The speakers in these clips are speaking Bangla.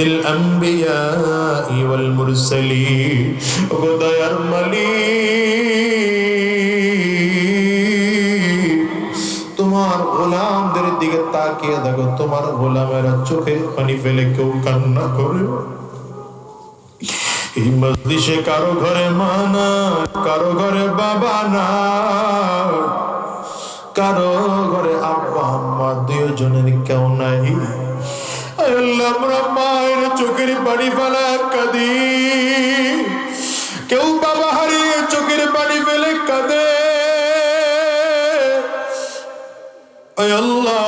الأنبياء والمرسلين ودير মালিক তোমার গোলামদের দিকে তাকিয়ে দেখো তোমার গোলামেরা চোখের পানি ফেলে কেউ কান্না করে এই মজলিসে কারো ঘরে মানা কারো ঘরে বাবা না কারো ঘরে আব্বা আম্মা দুজনের কেউ নাই আল্লাহ আমরা মায়ের চোখের পানি ফেলা কাঁদি। কেউ বাবা হারিয়ে চোখের পানি ফেলে কাঁদে। আল্লাহ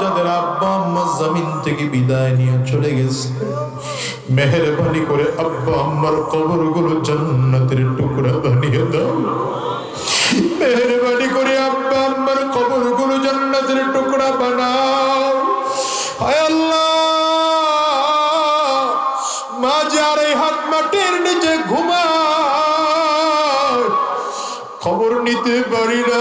যাদের আব্বা আম্মা জমিন থেকে বিদায় নিয়ে চলে গেছে, মেহরবানি করে আব্বা আম্মার কবরগুলো জান্নাতের টুকরা বানিয়ে দাও। মেহরবানি মা এই হাত মাটির নিচে ঘুমায়। খবর নিতে পারি না।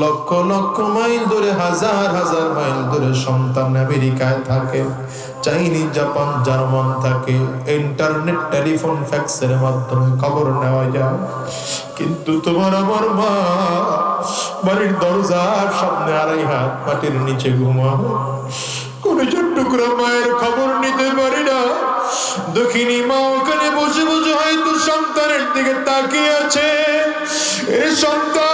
লক্ষ লক্ষ মাইল ধরে হাজার হাজার মাইল ধরে সন্তান আমেরিকায় থাকে। চাইনিজ জাপান, জার্মান থাকে। ইন্টারনেট, টেলিফোন, ফ্যাক্সের মাধ্যমে খবর নেওয়া যায়। কিন্তু তোমার আমার মা বাড়ির দরজার সামনে আড়াই হাত মাটির নিচে ঘুমাও কোন টুকরা মায়ের খবর নিতে পারি না। দক্ষিণী মা ওখানে বসে বসে হয়তো সন্তানের দিকে তাকিয়ে আছে। এ সন্তান,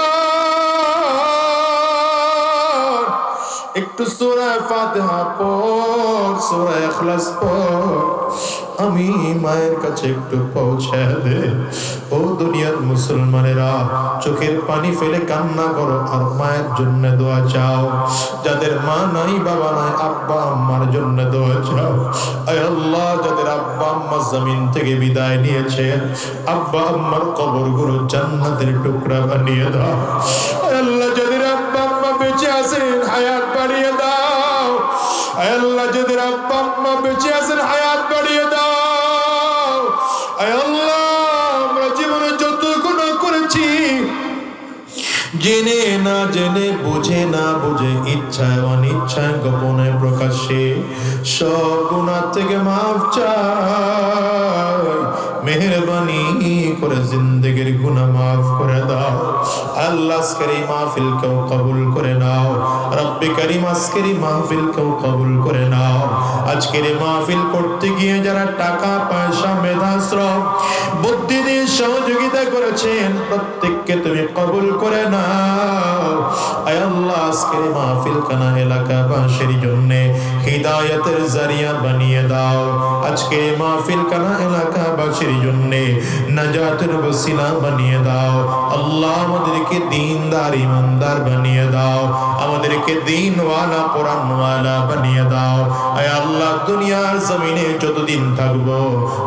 একটু সোরা ফাতিহা হাঁপ সোরা ইখলাস পড়। আমি মায়ের কাছে একটু পৌঁছে দে। ও দুনিয়ার মুসলমানেরা, চোখের পানি ফেলে কান্না করো আর মায়ের জন্য দোয়া চাও। যাদের মা নাই, বাবা নাই, আব্বা আম্মার জন্য দোয়া চাও। আয় আল্লাহ, যাদের আব্বা আম্মা জমিন থেকে বিদায় নিয়েছে, আব্বা আম্মার কবরগুলো জান্নাতের টুকরা বানিয়ে দাও। আল্লাহ, যাদের আব্বা আম্মা বেঁচে আছেন, হায়াত বাড়িয়ে দাও। আয় আল্লাহ, যাদের আব্বা আম্মা বেঁচে আছেন, হায়াত বাড়িয়ে দাও। আমরা জীবনে যত গুনাহ করেছি, জেনে না জেনে, বুঝে না বুঝে, ইচ্ছায় অনিচ্ছায় গোপনে প্রকাশে সব গুণা থেকে মাফ চাই। মেহরবানি করে জিন্দগির গুনাহ মাফ করে দাও। আল্লাহ আজকের মাহফিল কেউ কবুল করে নাও। রব্বি করিম আজকের মাহফিল কেউ কবুল করে নাও। আজকের মাহফিল করতে গিয়ে যারা টাকা, পয়সা, মেধা, শ্রম, বুদ্ধি দিয়ে সহযোগিতা করেছেন, প্রত্যেককে তুমি কবুল করে নাও। আয় আল্লাহ আজকের মাহফিল কানা এলাকাবাসীর জন্য হিদায়াতের জারিয়া বানিয়ে দাও। আজকের এই মাহফিল কানা এলাকাবাসীর জন্য নাজাতের বসিলা বানিয়ে দাও। আল্লাহ আমাদেরকে দিনদার ইমানদার বানিয়ে দাও। আমাদেরকে দিনওয়ালা, কোরআনওয়ালা বানিয়ে দাও। আয় আল্লাহ, দুনিয়ার জমিনে যতদিন থাকব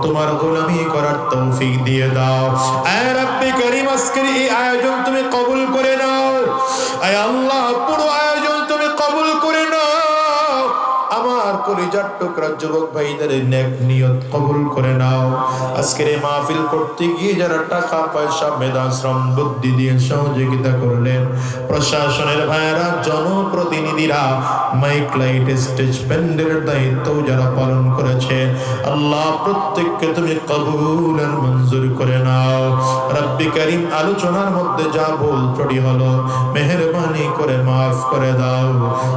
তোমার গোলামি করার তৌফিক দিয়ে দাও। আয় রাব্বি করিম, আজকের এই আয়োজন তুমি কবুল করে নাও। আয় আল্লাহ, পুরো কলিজার টুকরা যুবক ভাইদের নেক নিয়ত কবুল করে নাও। আজকের এই মাহফিল করতে গিয়ে যারা টাকা, পয়সা, মেধা, শ্রম, বুদ্ধি দিয়ে সহযোগিতা করলেন, প্রশাসনের ভাইয়েরা, জনপ্রতিনিধিরা, মাইক, লাইট, স্টেজ, প্যান্ডেলের দায়িত্ব যারা পালন করেছে, আল্লাহ প্রত্যেককে তুমি কবুল আর মঞ্জুর করে নাও। রব্বি করিম আলোচনার মধ্যে যা ভুল ত্রুটি হলো, মেহরবানি করে মাফ করে দাও।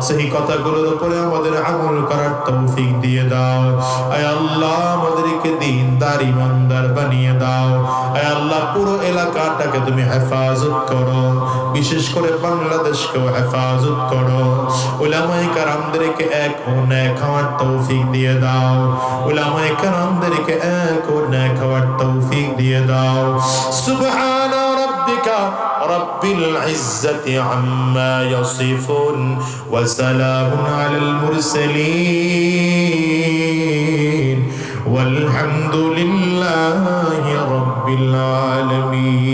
সেই কথাগুলোর উপরে আমাদের আমল করার তৌফিক দিয়ে দাও। আয় আল্লাহ, আমাদেরকে দিনদার ইমানদার বানিয়ে দাও। আয় আল্লাহ, পুরো এলাকাটাকে তুমি হেফাজত করো। বিশেষ করে বাংলাদেশকেও হেফাজত করো। উলামাই কারামদেরকে এক ও ন্যাক হওয়ার তৌফিক দিয়ে দাও। উলামাই কারামদেরকে এক ও ন্যাক হওয়ার তৌফিক দিয়ে দাও। সুবহান بحمدك رب العزة عما يصفون وسلام على المرسلين والحمد لله رب العالمين.